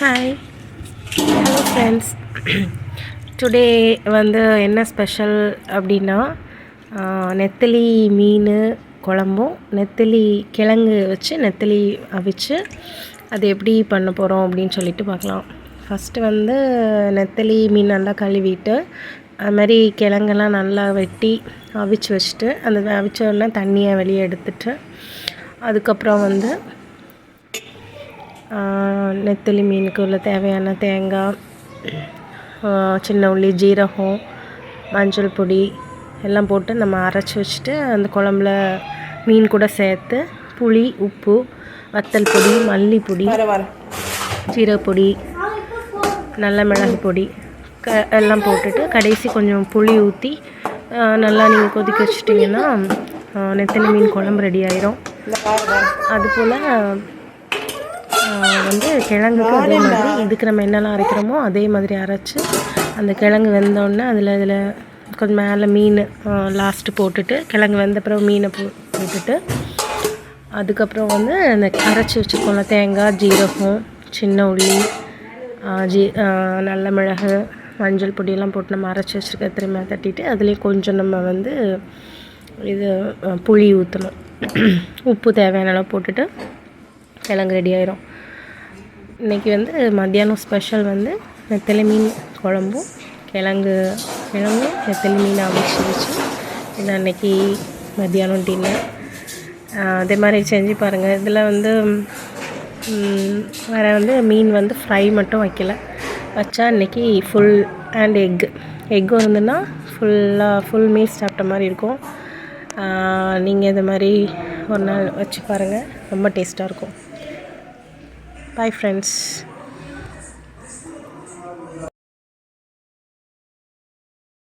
Hi hello friends today வந்து என்ன special அப்படின்னா நெத்திலி நெத்தலி மீன் குழம்பும் நெத்தலி கிழங்கு வச்சு நெத்தலி அவிச்சு அது எப்படி பண்ண போகிறோம் அப்படின்னு சொல்லிட்டு பார்க்கலாம். ஃபஸ்ட்டு வந்து நெத்தலி மீன் நல்லா கழுவிட்டு அது மாதிரி கிழங்கெல்லாம் நல்லா வெட்டி அவிச்சு வச்சுட்டு அந்த அவிச்ச உடனே தண்ணியை வெளியே எடுத்துட்டு அதுக்கப்புறம் வந்து நெத்தலி மீனுக்கு உள்ள தேவையான தேங்காய் சின்ன உள்ளி ஜீரகம் மஞ்சள் பொடி எல்லாம் போட்டு நம்ம அரைச்சி வச்சுட்டு அந்த குழம்புல மீன் கூட சேர்த்து புளி உப்பு வத்தல் பொடி மல்லிப்பொடி ஜீரகப்பொடி நல்ல மிளகு பொடி க எல்லாம் போட்டுட்டு கடைசி கொஞ்சம் புளி ஊற்றி நல்லா நீங்கள் கொதிக்க வச்சிட்டிங்கன்னா நெத்தலி மீன் குழம்பு ரெடி ஆயிரும். அதுபோல் வந்து கிழங்குக்கு அதே மாதிரி இதுக்கு நம்ம என்னெல்லாம் அரைக்கிறோமோ அதே மாதிரி அரைச்சி அந்த கிழங்கு வெந்தோடனே அதில் இதில் கொஞ்சம் மேலே மீன் லாஸ்ட்டு போட்டுட்டு கிழங்கு வெந்த பிறகு மீனை போ போட்டுட்டு அதுக்கப்புறம் வந்து அந்த அரைச்சி வச்சுருக்கோம்ல தேங்காய் ஜீரகம் சின்ன உள்ளி ஜீ நல்ல மிளகு மஞ்சள் பொடியெல்லாம் போட்டு நம்ம அரைச்சி வச்சுருக்க திரும்ப தட்டிட்டு அதுலேயும் கொஞ்சம் நம்ம வந்து இது புளி ஊற்றணும் உப்பு தேவையான அளவு போட்டுட்டு கிழங்கு ரெடி ஆயிரும். இன்றைக்கி வந்து மத்தியானம் ஸ்பெஷல் வந்து நெத்தலி மீன் குழம்பும் கிழங்கு கிழங்கும் நெத்தலி மீன் அவிச்சு வச்சு இது அன்னைக்கு மத்தியானம் டின்னர் அதே மாதிரி செஞ்சு பாருங்கள் இதில் வந்து வேறு வந்து மீன் வந்து ஃப்ரை மட்டும் வைக்கல. வச்சா இன்றைக்கி ஃபுல் அண்ட் எக் எக்கு இருந்துன்னா ஃபுல்லாக ஃபுல் மீல் சாப்பிட்ட மாதிரி இருக்கும். நீங்கள் இது மாதிரி ஒரு நாள் வச்சு பாருங்கள் ரொம்ப டேஸ்ட்டாக இருக்கும். Bye friends